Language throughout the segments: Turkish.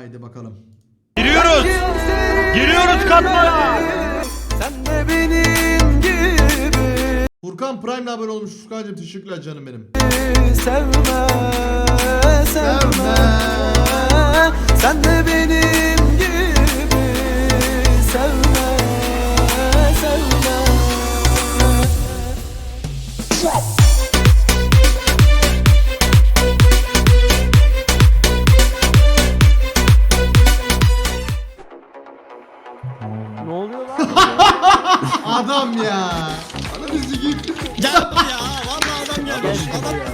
Haydi bakalım. Giriyoruz. Giriyoruz katmaya. Furkan Prime'le abone olmuş. Furkan'cığım teşekkürler canım benim. Sevme, sevme Sevme. Sen de benim Adam ya. Bizi git. Geldi ya. Vallahi adam gelmiş.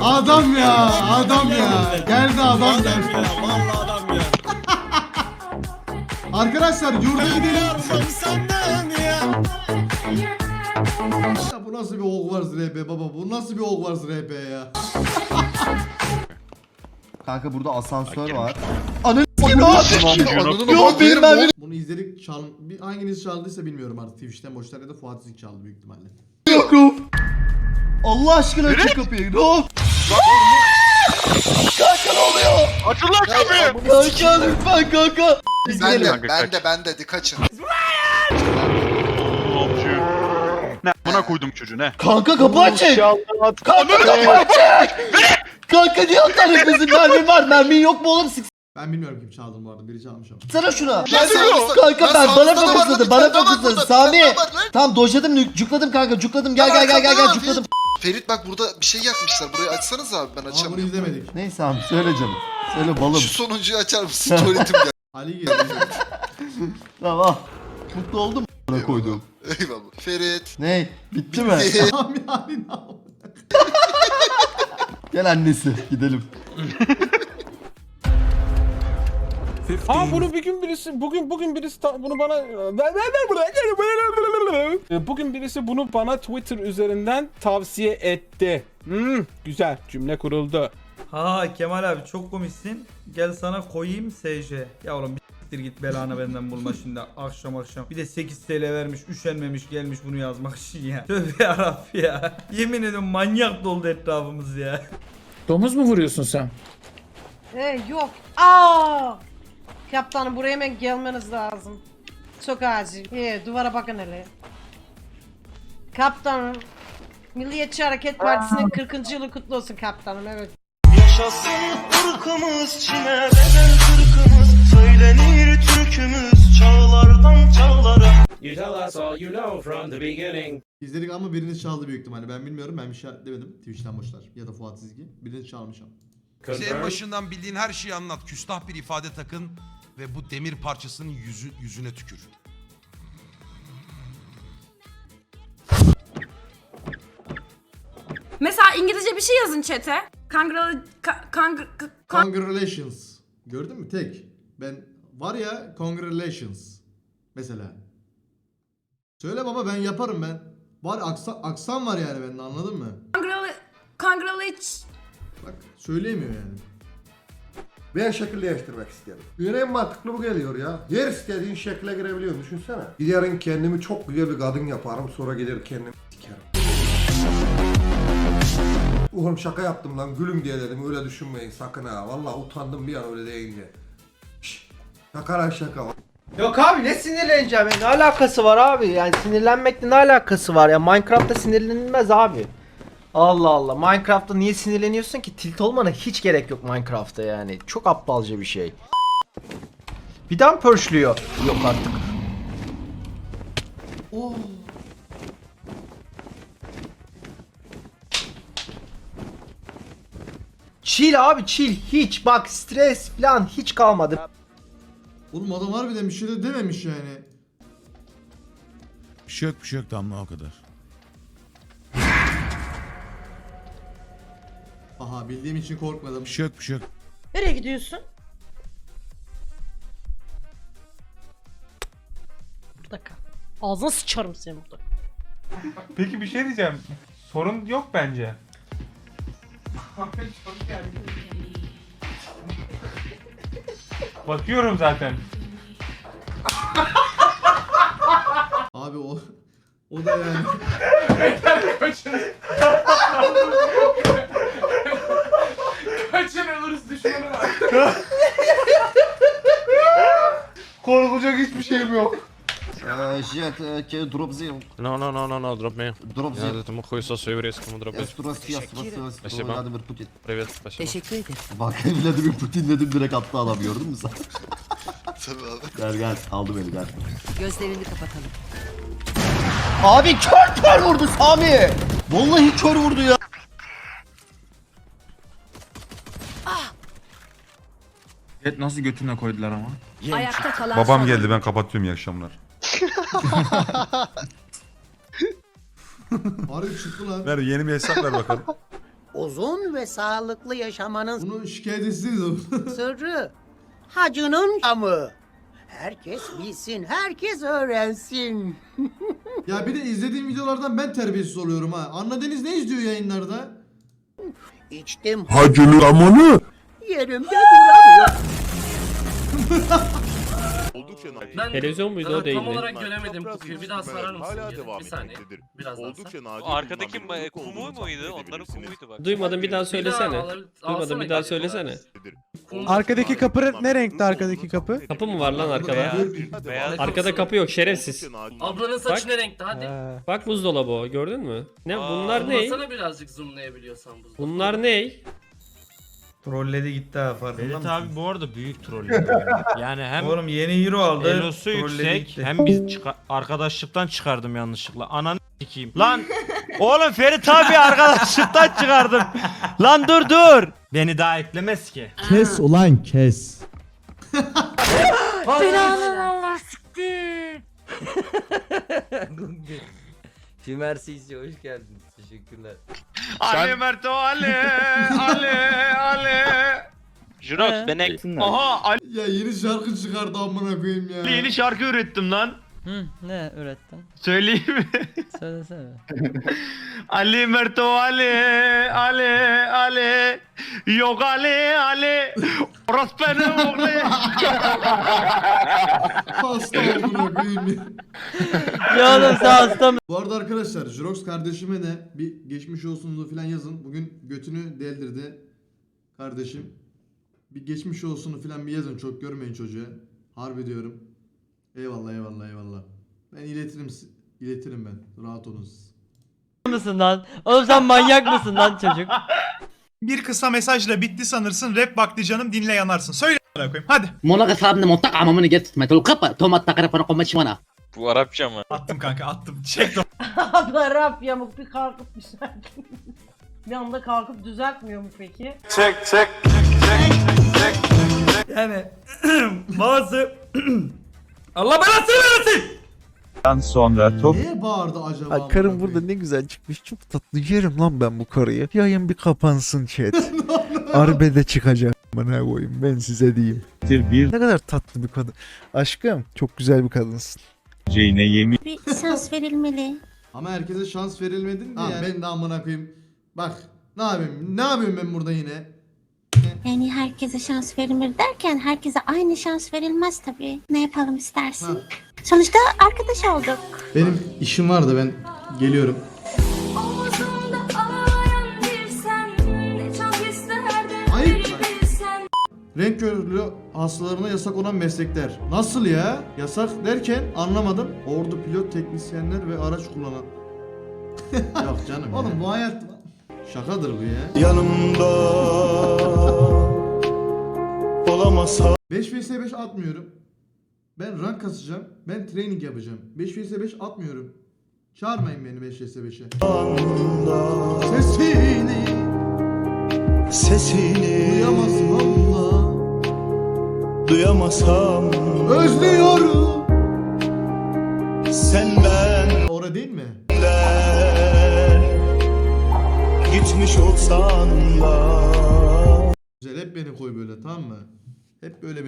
Adam Adam ya. Adam ya. Geldi adam geldi. ya. Vallahi adam ya. Arkadaşlar yurda gidelim. Yardım senden ya. Ya bu nasıl bir Hogwarts RP baba? Bu nasıl bir Hogwarts RP ya? Kanka burada asansör var. Yok bilmem. Bunu izledik çal bir hanginiz çaldıysa bilmiyorum artık Twitch'ten boşlar ya da Fuat Zik çaldı büyük ihtimalle. Allah aşkına aç kapıyı. Ne oldu? Açın lan kapıyı. Kanka lütfen kanka. Biz Ben de, ben de, ben de. Kaçın. Ne? Buna koydum çocuğu ne? Kanka kapı açık. Kanka kapı açık. Kanka niye atar bizim mermin var. Mermin yok mu oğlum? Ben bilmiyorum kim çaldı bu arada. Biri çalmış ama. Sıksana şuna. Ben sağımızda- Kanka ben bana fokusladı. Bana fokusladı. Sami. Tamam dojladım. Cukladım kanka. Cukladım. Gel gel gel gel gel. Cukladım. Ferit bak burada bir şey yakmışlar. Burayı açsanız abi ben Ama bunu açamıyorum. izlemedik. Neyse abi söyle canım. Söyle balım. Şu sonuncuyu açar mısın? Tuvaletim geldi. Ali geldi. Tamam. Mutlu oldum. Bana koydum. Eyvallah. Ferit. Ne? Bitti mi? Tamam yani ne? Gel annesi. Gidelim. Aa bunu bir gün birisi bugün bugün birisi bunu bana ver ver ver buraya. Bugün birisi bunu bana Twitter üzerinden tavsiye etti. Hmm, güzel cümle kuruldu. Ha Kemal abi çok komiksin. Gel sana koyayım SJ. Ya oğlum bir s**tir git belanı benden bulma şimdi akşam akşam. Bir de 8 TL vermiş, üşenmemiş gelmiş bunu yazmak için ya. Tövbe yarabbim ya. Yemin ediyorum manyak doldu etrafımız ya. Domuz mu vuruyorsun sen? Ee, yok. Aa! Kaptanım buraya hemen gelmeniz lazım. Çok acil. Ee, duvara bakın hele. Kaptanım. Milliyetçi Hareket Partisi'nin 40. yılı kutlu olsun kaptanım evet. Yaşasın ırkımız Çin'e bedel kırkımız Söylenir türkümüz çağlardan çağlara You tell us all you know from the beginning. İzledik ama biriniz çaldı büyük ihtimalle. Ben bilmiyorum. Ben bir şey demedim. Twitch'ten boşlar. Ya da Fuat Sizgi. Biriniz çalmış ama. Bize en başından bildiğin her şeyi anlat. Küstah bir ifade takın ve bu demir parçasının yüzü, yüzüne tükür. Mesela İngilizce bir şey yazın chat'e. Kangral... Ka, kang, Congratulations. Gördün mü? Tek. Ben var ya congratulations. Mesela. Söyle baba ben yaparım ben. Var aksan, aksan var yani bende anladın mı? Kangral... Kangraliç... Bak söyleyemiyor yani. Ben şekil değiştirmek isterim. Bana en mantıklı bu geliyor ya. Her istediğin şekle girebiliyorsun düşünsene. Giderim kendimi çok güzel bir kadın yaparım sonra gider kendimi sikerim. Oğlum şaka yaptım lan gülüm diye dedim öyle düşünmeyin sakın ha. Vallahi utandım bir an öyle deyince. Şşş. Şaka lan şaka. Yok abi ne sinirleneceğim ya? ne alakası var abi yani sinirlenmekle ne alakası var ya Minecraft'ta sinirlenilmez abi. Allah Allah Minecraft'ta niye sinirleniyorsun ki tilt olmana hiç gerek yok Minecraft'ta yani çok aptalca bir şey. Bir daha mı pörşlüyor? Yok artık. Chill abi chill hiç bak stres falan hiç kalmadı. Oğlum adam harbiden bir şey de dememiş yani. Bir şey yok bir şey yok damla o kadar. Aha bildiğim için korkmadım. Bir şey yok bir şey yok. Nereye gidiyorsun? Burada kal. Ağzına sıçarım seni burada. Peki bir şey diyeceğim. Sorun yok bence. Bakıyorum zaten. Abi o o da yani. Kaçın hırs düşmanı var. Korkulacak hiçbir şeyim yok. Jet, drop zero. No, no, no, no, no, drop me. Drop Я этому хуесосу еврейскому дроблю. Спасибо. Vladimir Putin. Привет, спасибо. Teşekkür ederim. Bak Vladimir Putin dedim direkt attı adam gördün mü sen? Tabii abi. Gel gel aldı beni gel. Gözlerini kapatalım. Abi kör kör vurdu Sami. Vallahi kör vurdu ya. Evet nasıl götüne koydular ama? Ayakta kalan Babam son- geldi ben kapatıyorum iyi akşamlar. Harbi çıktı lan. Ver yeni bir hesap ver bakalım. Uzun ve sağlıklı yaşamanın Bunu şikayet etsiniz sırrı hacının camı. Herkes bilsin, herkes öğrensin. ya bir de izlediğim videolardan ben terbiyesiz oluyorum ha. Anladınız ne izliyor yayınlarda? İçtim Hacılı amanı. Yerimde duramıyorum. Televizyon muydu o değil mi? göremedim kutuyu. Bir daha sarar mısın? Bir saniye. Biraz Oldukça Arkadaki kumu muydu? Onların kumuydu bak. Duymadım bir daha söylesene. Duymadım bir daha söylesene. Arkadaki kapı ne renkte arkadaki kapı? Kapı mı var lan arkada? Beyaz. Arkada kapı yok şerefsiz. Ablanın saçı ne renkte hadi. Bak buzdolabı o gördün mü? Ne bunlar ne? birazcık zoomlayabiliyorsan bu. Bunlar ne? Trolledi gitti ha farkında mısın? abi bu arada büyük troll. yani hem Oğlum yeni hero aldı. Elosu trolledi yüksek gitti. hem biz çıka- arkadaşlıktan çıkardım yanlışlıkla. Ananı sikeyim. Lan oğlum Ferit abi arkadaşlıktan çıkardım. Lan dur dur. Beni daha eklemez ki. Kes ulan kes. Tümersizce hoş geldiniz. Teşekkürler. Ali Merto Ali Ali Ali. Jurox ben ek. Aha Ali Ya yeni şarkı çıkardı amına koyayım ya. yeni şarkı ürettim lan. Hı, ne öğrettin? Söyleyeyim mi? Söylesene. Ali Merto Ali Ali Ali Yok Ali Ali Orası benim oğlu Hasta koyayım ya. ya oğlum sen hasta mı? Bu arada arkadaşlar Jirox kardeşime de bir geçmiş olsunlu falan yazın. Bugün götünü deldirdi kardeşim. Bir geçmiş olsunu falan bir yazın. Çok görmeyin çocuğa. Harbi diyorum. Eyvallah eyvallah eyvallah. Ben iletirim si- iletirim ben. Rahat olun siz. mısın lan? Oğlum sen manyak mısın lan çocuk? Bir kısa mesajla bitti sanırsın. Rap vakti canım dinle yanarsın. Söyle koyayım. Hadi. Mola kasabını montak amamını get. Metal kapa. Tomat takara para koma çimana. Bu Arapça mı? Attım kanka attım. Çek Abla rap yamuk bir kalkıp düzeltmiyor. bir anda kalkıp düzeltmiyor mu peki? Yani bazı Allah belasını versin. Niye bağırdı acaba? Ay, karım burada ne güzel çıkmış. Çok tatlı. Yerim lan ben bu karıyı. Yayın bir kapansın chat. Arbede çıkacak. Bana koyayım ben size diyeyim. Ne kadar tatlı bir kadın. Aşkım çok güzel bir kadınsın. Bir şans verilmeli. Ama herkese şans verilmedin diye. Ben de amına koyayım. Bak ne yapayım? Ne yapıyorum ben burada yine? Yani herkese şans verilmeli derken herkese aynı şans verilmez tabii. Ne yapalım istersin? Ha. Sonuçta arkadaş olduk. Benim işim vardı ben geliyorum. Ayıp lan. Renk körlüğü hastalarına yasak olan meslekler. Nasıl ya? Yasak derken anlamadım. Ordu pilot teknisyenler ve araç kullanan. Yok canım Oğlum bu hayat şakadır bu ya. Yanımda olamasa 5 vs 5 atmıyorum. Ben rank kasacağım. Ben training yapacağım. 5 vs 5 atmıyorum. Çağırmayın beni 5 vs 5'e. Sesini sesini duyamazsam da duyamasam özlüyorum. sen Orada değil mi? gitmiş olsan da Güzel hep beni koy böyle tamam mı? Hep böyle beni